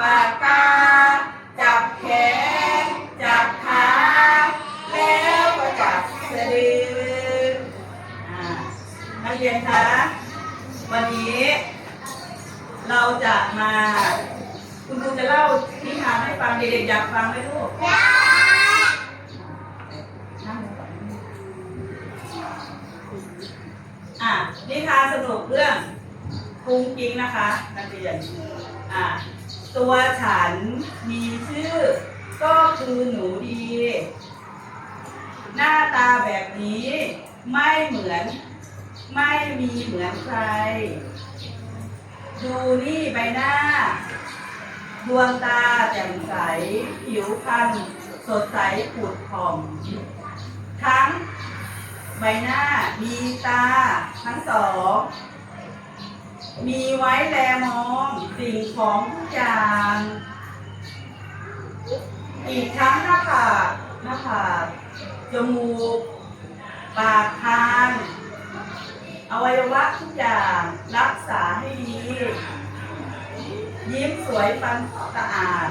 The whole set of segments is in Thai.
ปากกา จับแขน จับขา แล้วก็จับสะดืออ่านักเรียนคะ วันนี้ เราจะมา คุณครูจะเล่านิทานให้ฟังเด็กๆอยากฟังไหมลูกนั่งลงก่อนอะนิทานสนุกเรื่องกุ้งกิ้งนะคะนักเรียนอะ ตัวฉันมีชื่อ ก็คือหนูดี หน้าตาแบบนี้ ไม่เหมือน ไม่มีเหมือนใคร ดูนี่ใบหน้า ดวงตาแจ่มใส ผิวพรรณสดใสผุดผ่อง ทั้งใบหน้ามีตาทั้งสอง มีไว้แลมองสิ่งของทุกอย่าง อีกทั้งหน้าผากหน้าผากจมูก ปากทางอวัยวะทุกอย่างรักษาให้ดียิ้มสวยฟันสะอาด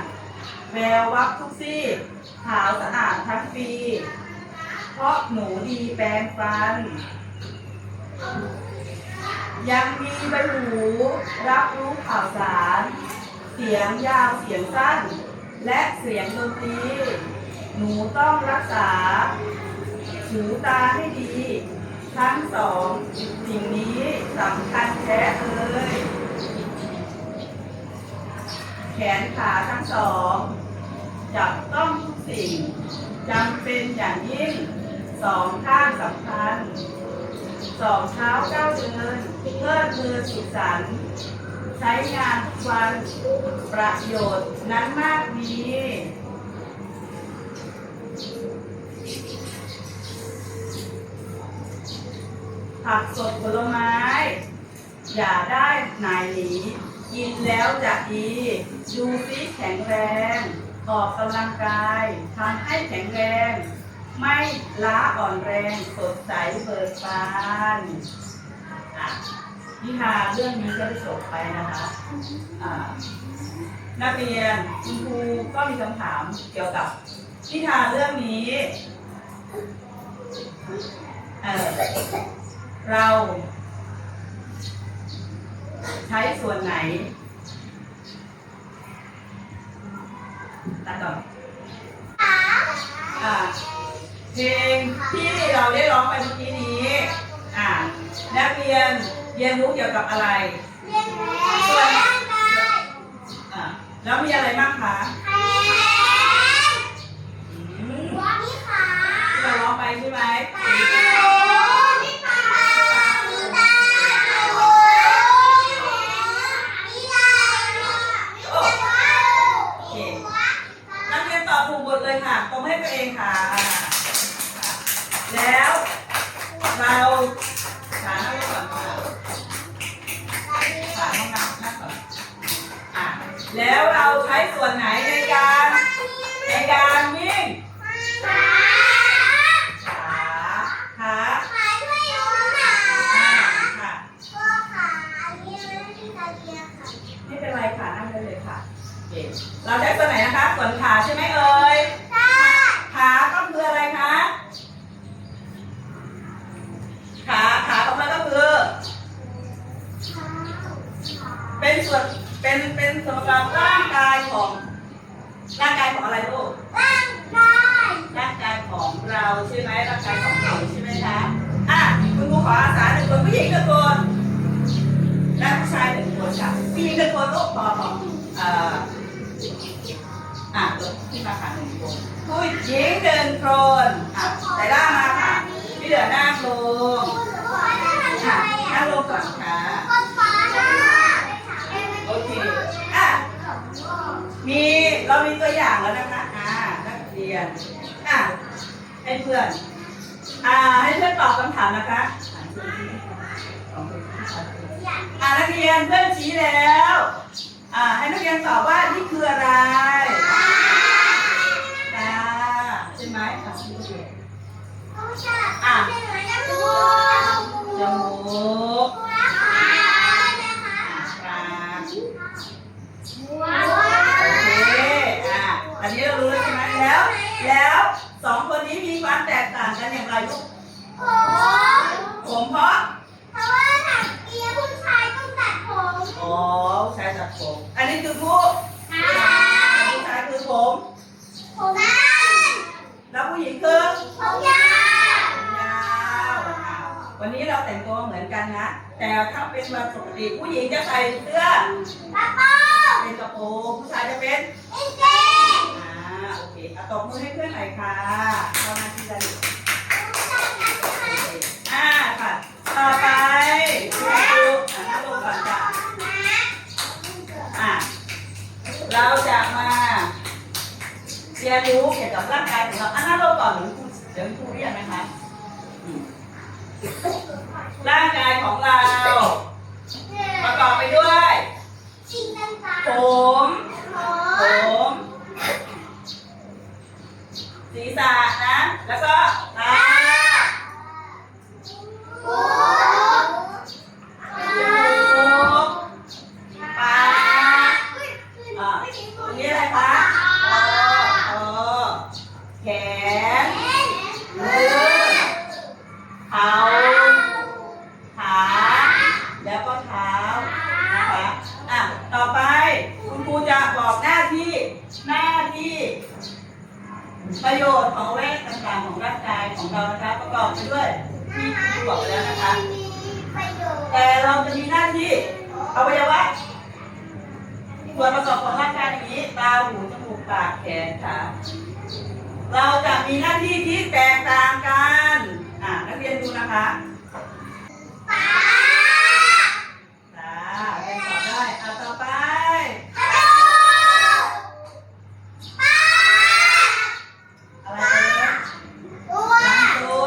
แวววับทุกซี่ขาวสะอาดทั้งปีเพราะหนูดีแปรงฟัน ยังมีใบหู รับรู้ข่าวสาร เสียงยาวเสียงสั้น และเสียงดนตรี หนูต้องรักษาหูตาให้ดี ทั้งสองสิ่งนี้สำคัญแท้เลย แขนขาทั้งสองจับต้องทุกสิ่งจำเป็นอย่างยิ่งสองข้างสำคัญ สองเท้าเก้าเดินเพื่อมือสุขสันต์ใช้งานทุกวันประโยชน์นั้นมากมีผักสดผลไม้ อย่าได้นายหนีกินแล้วจะดีดูซิแข็งแรง ออกกำลังกายทำให้แข็งแรง ไม่ล้าอ่อนแรงสดใสเบิกบานอะนิทานเรื่องนี้ก็ได้จบไปนะคะอ่านักเรียนคุณครูก็มีคำถามเกี่ยวกับนิทานเรื่องนี้เเราใช้ส่วนไหนตัดก่อนอ่า เพลงที่เราได้ร้องไปเมื่อกี้นี้อ่านักเรียนเรียนรู้เกี่ยวกับอะไรส่วนอ่าแล้วมีอะไรบ้างคะอืมที่เราร้องไปใช่ไหม วนไหนในการในการวิ่งขาขาอ่าค่ะไม่เป็นไรค่ะนั่งได้เลยค่ะโอเคเราใช้ส่วนไหนนะคะส่วนขาใช่ไหมเอ่ย ขาก็คืออะไรคะ ขาขาของเราก็คือ เป็นส่วนเป็นเป็นส่วนประกอบร่างกายของร่างกายของอะไรลูกร่างกายของ เราใช่ไหมร่างกายของเราใช่ไหมคะอะคุณครูขออาสาหนึ่งคนผู้หญิงหนึ่งคนและผู้ชายหนึ่งคนค่ะผู้หญิงหนึ่งคนลูกพอพอเอ่ออะที่มาค่ะหนึ่งคนผู้หญิงหนึ่งคนอะแต่ล่ามาค่ะที่เหลือนั่งลงอะนั่งลงก่อนค่ะโอเคอะมีเรามีตัวอย่างแล้วนะคะอ่านักเรียน ให้เพื่อน อ่า ให้เพื่อนตอบคำถามนะคะอ่านักเรียนเพื่อนชี้แล้ว อ่า ให้นักเรียนตอบว่านี่คืออะไรตาใช่ไหมอะจมูกปาก เราจะมาเรียนรู้เกี่ยวกับร่างกายของเราอะนั่งลงก่อนเดี๋ยวครูเดี๋ยวครูเรียกนะคะร่างกายของเรา ประกอบไปด้วยผมผมศีรษะนะ แล้วก็ตามูกปากอ่าตรงนี้อะไรคะคอคอแขนมือเท้าขา แล้วก็เท้า นะคะ อะ ต่อไป คุณครูจะบอกหน้าที่ หน้าที่ ประโยชน์ของเวทต่างๆของร่างกาย ของเรานะคะประกอบไปด้วยที่ครูบอกไปแล้วนะคะ แต่เราจะมีหน้าที่อวัยวะส่วนประกอบของร่างกายอย่างนี้ ตาหูจมูกปากแขนขาเราจะมีหน้าที่ที่แตกต่างกันอะนักเรียนดูนะคะตาไปต่อได้อะต่อไป อะไรเนี่ยลำตัว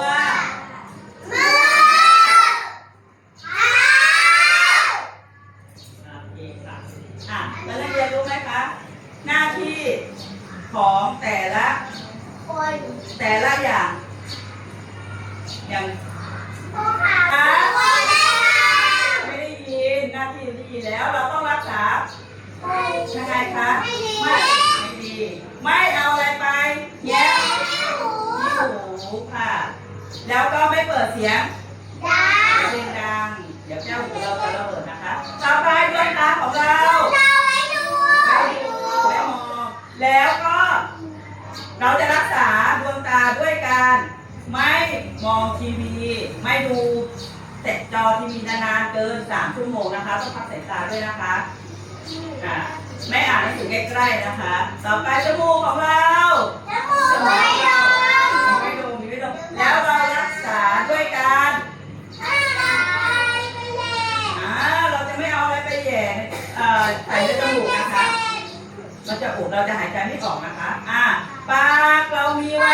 โอเคค่ะอะแล้วนักเรียนรู้ไหมคะ หน้าที่ของแต่ละแต่ละอย่าง อย่างไม่ได้ยิน หน้าที่ได้ยินแล้วเราต้องรักษายังไงคะไม่ไม่ดีไม่เอาอะไรไปแย่ที่หูค่ะ แล้วก็ไม่เปิดเสียงเพลงดังเดี๋ยวแก้วหูเราจะระเบิดนะคะต่อไปดวงตาของเราไม่ดูไม่มองแล้วก็ เราจะรักษาดวงตาด้วยการไม่มองทีวี ไม่ดู แต่จอทีวีนานๆเกินสามชั่วโมงนะคะต้องพักสายตาด้วยนะคะอะไม่อ่านหนังสือใกล้ๆนะคะ ต่อไปจมูกของเราไม่ดูไม่ดูแล้วเรารักษาด้วยการอ่าเราจะไม่เอาอะไรไปแย่เอ่อใส่ในจมูกนะคะ เราจะอุดเราจะหายใจไม่ออกนะคะ อ่าปากเรามีไว้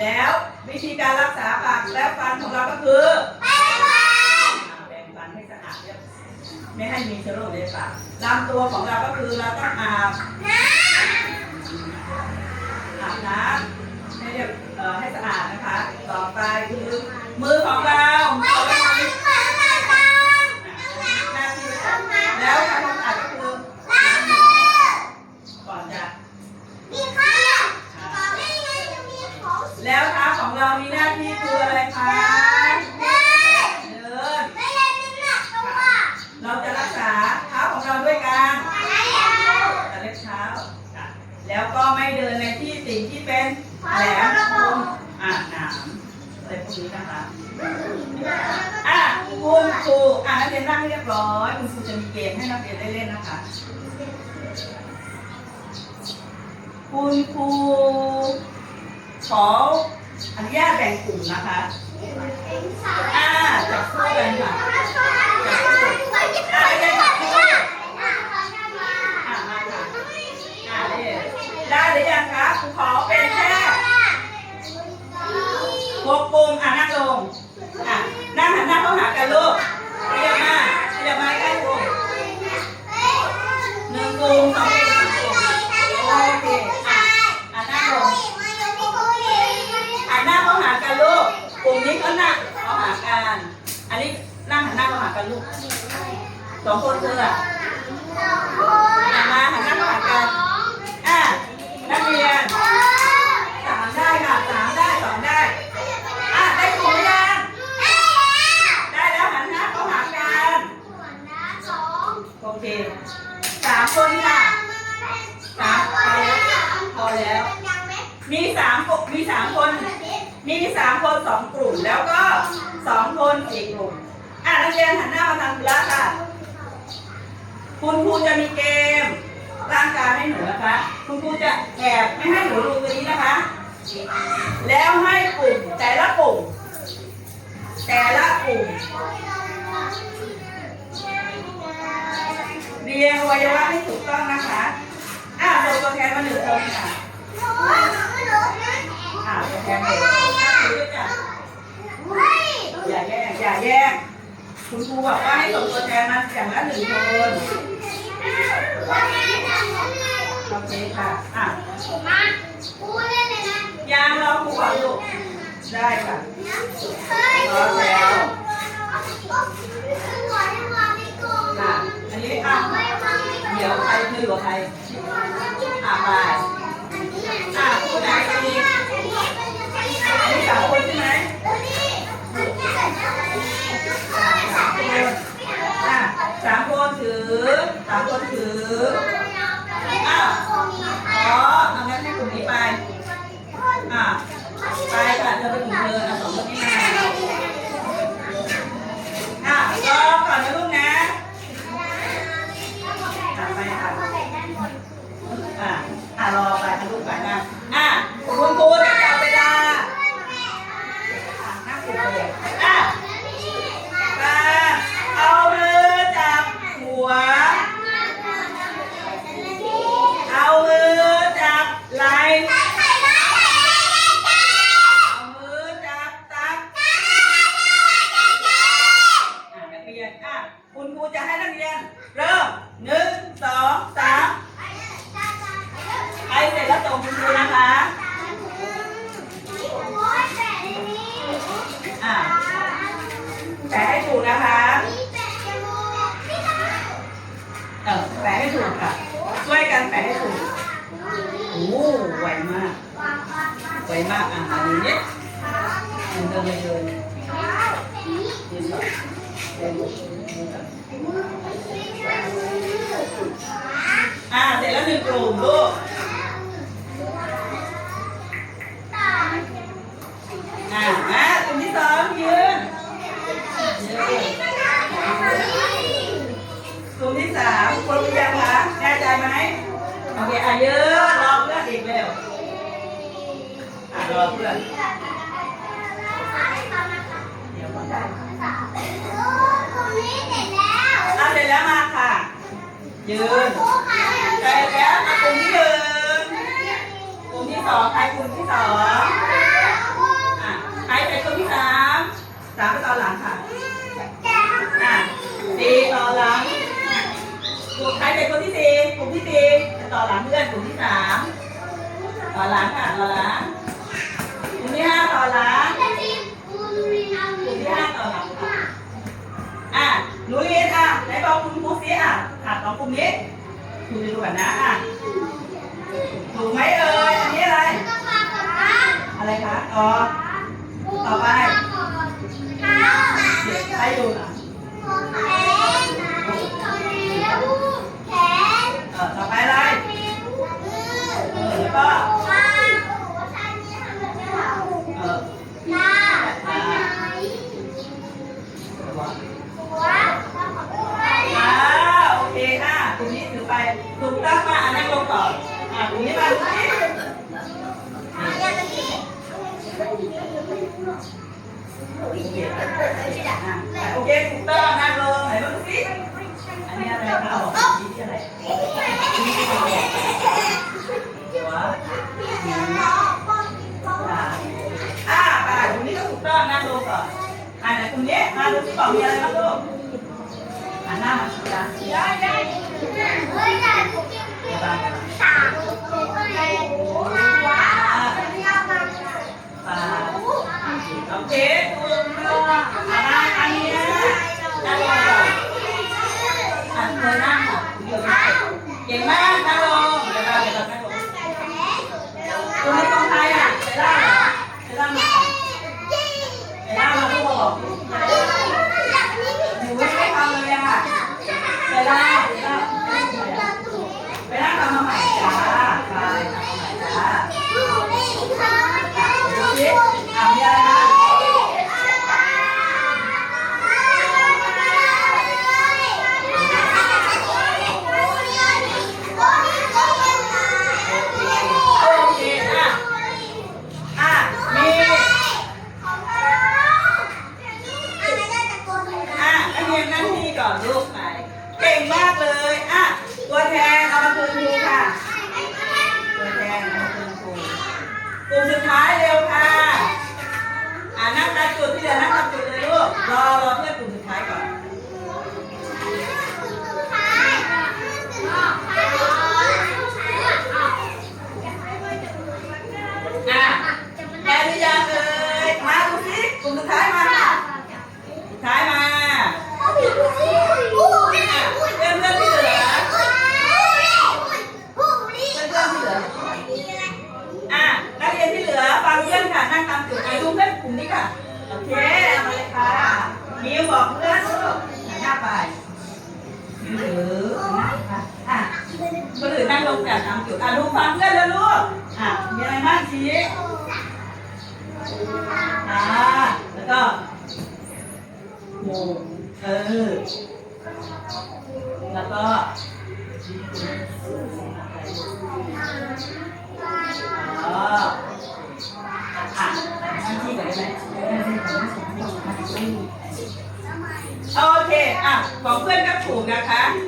แล้ววิธีการรักษาปากและฟันของเราก็คืออ่าแปรงฟันให้สะอาดเรียบไม่ให้มีเชื้อโรคในปากลำตัวของเราก็คือเราต้องอาบน้ำอาบน้ำให้เรียบให้สะอาดนะคะ ต่อไปคือมือของเราเอาไว้ทำหน้าที่แล้วการทำสะอาดก็คือก่อนจะแล้ว เท้าของเรามีหน้าที่คืออะไรคะ เดินเราจะรักษาเท้าของเราด้วยการจะเล็บเท้าค่ะแล้วก็ไม่เดินในที่สิ่งที่เป็นแหลมคมอ่าหนามอะไรพวกนี้นะคะ อะคุณครูอะนักเรียนนั่งให้เรียบร้อยคุณครูจะมีเกมให้นักเรียนได้เล่นนะคะ คุณครูขอ อนุญาตแบ่งกลุ่มนะคะอ่าจับคู่กันค่ะอ่าไม่ได้จับคู่อ่ามาค่ะอ่าได้ได้หรือยังคะครูขอเป็นแค่หกกลุ่มอะนั่งลงอะนั่งหันหน้าเข้าหากันลูกเรียกมาเรียกมาใกล้กลุ่มหนึ่งกลุ่มสองกลุ่มสามกลุ่มโอเคอะอะนั่งลง หันหน้าเข้าหากันลูกกลุ่มนี้ก็นั่งเข้าหากันอันนี้นั่งหันหน้าเข้าหากันลูกสองคนเธออะ สามคนสามคนมีสามคนสองกลุ่ม แล้วก็สองคนสี่กลุ่ม อะนักเรียนหันหน้ามาทางคุณละค่ะ คุณครูจะมีเกมร่างกายให้หนูนะคะ คุณครูจะแอบไม่ให้หนูดูตัวนี้นะคะ แล้วให้กลุ่มแต่ละกลุ่ม แต่ละกลุ่มเรียงอวัยวะให้ถูกต้องนะคะ อะส่งตัวแทนมาหนึ่งคนค่ะ อะตัวแทนเลยอะถือย่าแย่งอย่าแย่งคุณครูบอกว่าให้ส่งตัวแทนมาอย่างละหนึ่งคนโอเคค่ะอะยางรอครูก่อนลูกได้ค่ะรอแล้วค่ะอันนี้อะเดี๋ยวใครคือกับใครอะไปอะผู้ไหนดีอันนี้ สามคนใช่ไหมอะสามคนถือสามคนถืออ้าวอ๋อทำงั้นให้กลุ่มนี้ไป แปะให้ถูกนะคะเออแปะให้ถูกค่ะ ช่วยกันแปะให้ถูกโอ้ไวมากไวมากอะอันนี้เนี่ยเดินเดินเลยเดินยืนก่อนเดินยืนก่อนอะเสร็จแล้วหนึ่งกลุ่มลูก กลุ่มที่สามคนรู้ยังคะแน่ใจไหมโอเคอะยืนรอเพื่อนอีกเร็วอะรอเพื่อนเดี๋ยวก่อนได้อะเสร็จแล้วมาค่ะยืนเสร็จแล้วมากลุ่มที่หนึ่งกลุ่มที่สองใครกลุ่มที่สองอะใครเป็นคนที่สามสามไปต่อหลังค่ะ สี่ต่อหลังกลุ่มใครเป็นคนที่สี่กลุ่มที่สี่ต่อหลังเพื่อนกลุ่มที่สามต่อหลังค่ะต่อหลังกลุ่มที่ห้าต่อหลังกลุ่มที่ห้าต่อหลังค่ะอะหนูเรียนอะไหนบอกคุณครูซิอะขาดสองกลุ่มนี้ครูจะดูก่อนนะอะถูกไหมเอ่ยอันนี้อะไร อะไรคะอ๋อต่อไปเดี๋ยวให้ดูนะเออ ต่อไปอะไรเออแล้วก็ ถูกนะคะอะ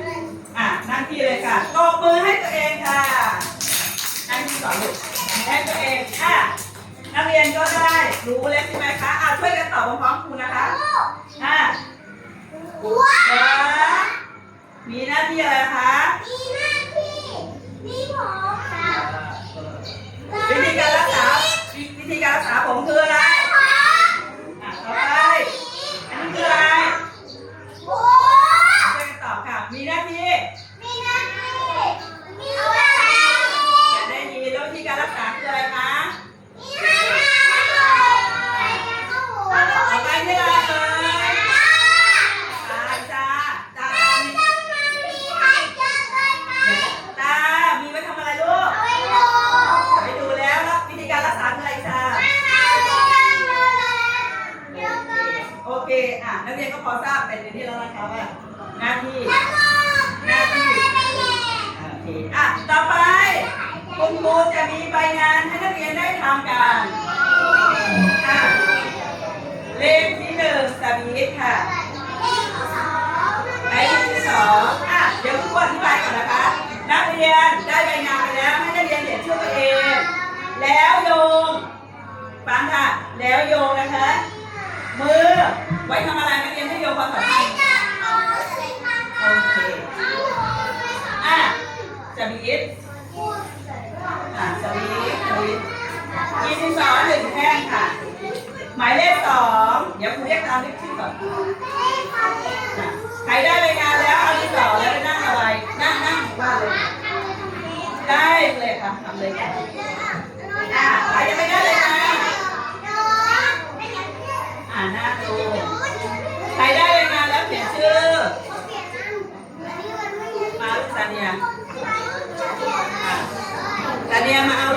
นได้ใบงานไปแล้วให้นักเรียนเขียนชื่อตัวเอง แล้วโยงฟังค่ะ แล้วโยงนะคะ มือ ไว้ทำอะไรนักเรียนให้โยงความสัมพันธ์โอเคอะสวีทอะสวีทสวีทมีดินสองหนึ่งแท่งค่ะ หมายเลขสองเดี๋ยวครูเรียกตามเลขชื่อก่อนใครได้รายงานแล้วเอาดินสอแล้วไปนั่งอะไร นั่งนั่งว่าเลย ได้เลยค่ะทำเลยค่ะอะใครจะไม่ได้เลยนะอ่าหน้าตูใครได้เลยงาแล้วเขียนชื่อมาลูกซาเนียอะซาเนียมาเอา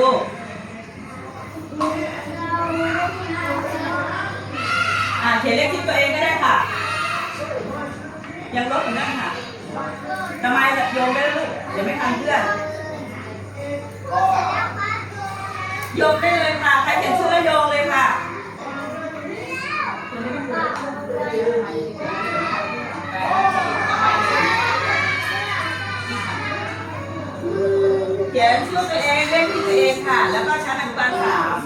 ลูกอ่าเขียนเลขที่ตัวเองก็ได้ค่ะ ยังลบอยู่นั่นค่ะทำไมโยมได้ลูกอย่าไม่ทันเพื่อนโยมได้เลย เล่นที่ตัวเองค่ะ แล้วก็ชั้นอนุบาลสาม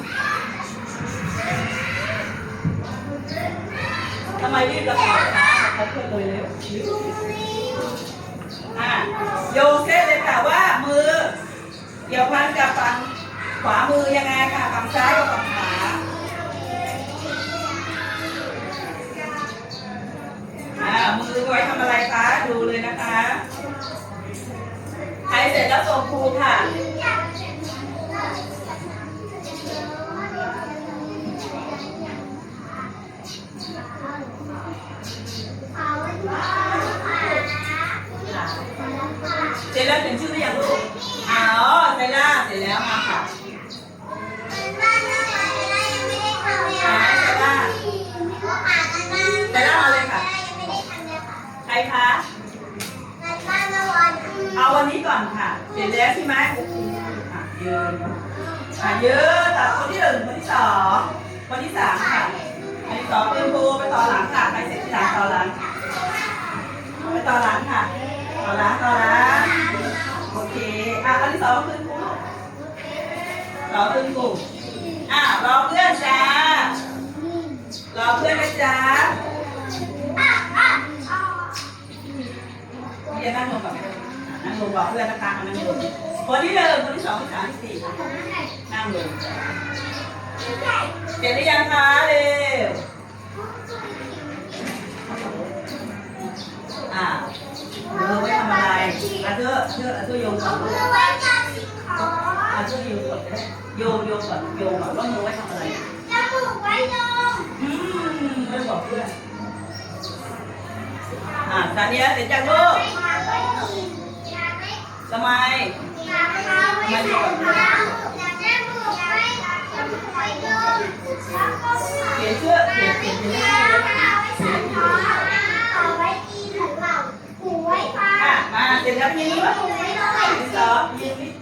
ทำไมรีบระคะเขาเพื่อนเลยเร็วอะโยงเส้เลยค่ะว่ามือเกี่ยวพันกับฝั่งขวามือยังไงค่ะฝั่งซ้ายกับฝั่งขวาอ่ามือไว้ทำอะไรคะ ดูเลยนะคะ ใครเสร็จแล้วส่งครูค่ะ ชื่อหรือยังลูกอ๋อเสร็จแล้วเสร็จแล้วมาเลยค่ะ ใครคะ เอาวันนี้ก่อนค่ะ เสร็จแล้วใช่ไหมโอเคอะยืนอะยืนต่คนที่หนึ่งคนที่สองคนที่สามค่ะคนที่สองเป็นครูไปต่อหลังค่ะใครเสร็จที่หลังต่อหลังไปต่อหลังค่ะ ต่อหลังต่อหลังโอเคอะคนที่สองขึ้นครูรอขึ้นครูอะรอเพื่อนจ้ารอเพื่อนนะจ๊ะเรียนนั่งลงก่อนนั่งลงรอเพื่อนนะคะนั่งลงคนที่หนึ่งคนที่สองคนที่สามคนที่สี่นั่งลงเสร็จหรือยังคะเร็วอะ เธอไว้ทำอะไรอะเธอเธอเธอโยงก่อนลูกอะเธอโยงก่อนก็ได้โยงโยงก่อนโยงก่อนว่ามือไว้ทำอะไรจมูกไว้โยงอืมไม่บอกเพื่อนอะตอนนี้เสร็จจากลูกทำไมเขียนเสื้อเขียนเขียนเขียนเสื้ออะมา เสร็จแล้วยิ้มวะสองยิ้มนิด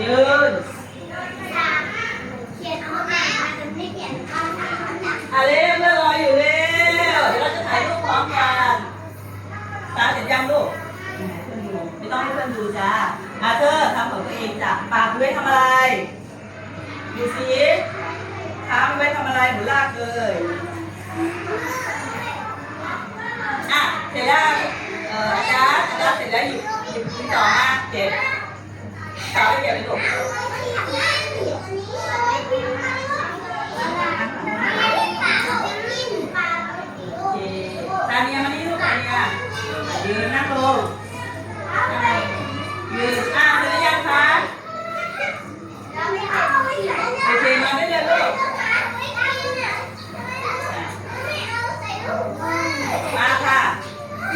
ยืนเขียนเอาอ่ามาจนไม่เขียนเอาอ่านนะอะเร็วเพื่อนรออยู่เร็วเดี๋ยวเราจะถ่ายรูปพร้อมกันตาเสร็จยังลูกไม่ต้องให้เพื่อนดูจ้าอะเธอทำของตัวเองจ้ะปากไว้ทำอะไรดูสิทำไว้ทำอะไรหนูลากเลย อะเสร็จแล้วเอ่ออาจารย์อาจารย์เสร็จแล้วหยิบหยิบดินสอมาเก็บสาวไปเก็บไปลูกโอเคตาเนียมานี่ลูกตาเนียยืนนั่งลง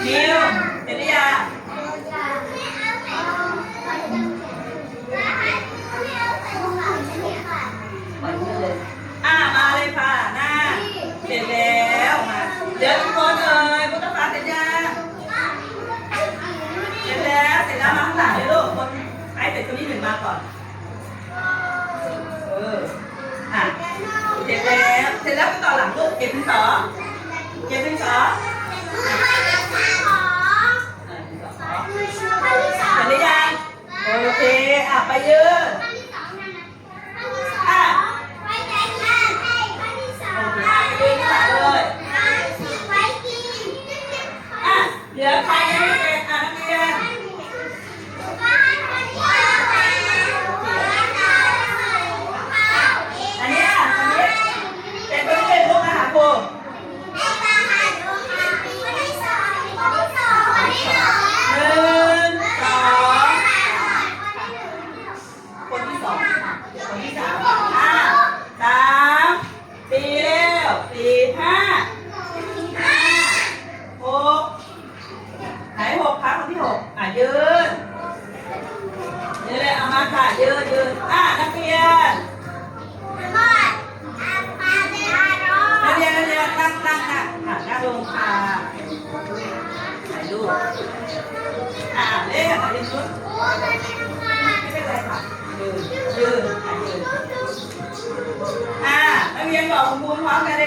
นิวเสร็จหรือยังปล่อยมือเลยอะมาเลยค่ะหน้าเสร็จแล้วมาเดี๋ยวทุกคนเอ่ยพุทธฟ้าเสร็จยังเสร็จแล้วเสร็จแล้วมาข้างหลังเลยลูกคนใครเสร็จคนที่หนึ่งมาก่อนเอออะเสร็จแล้วเสร็จแล้วไปต่อหลังลูกเก็บเป็นสอเก็บเป็นสอ โอเค อะ ไปยืน นักเรีย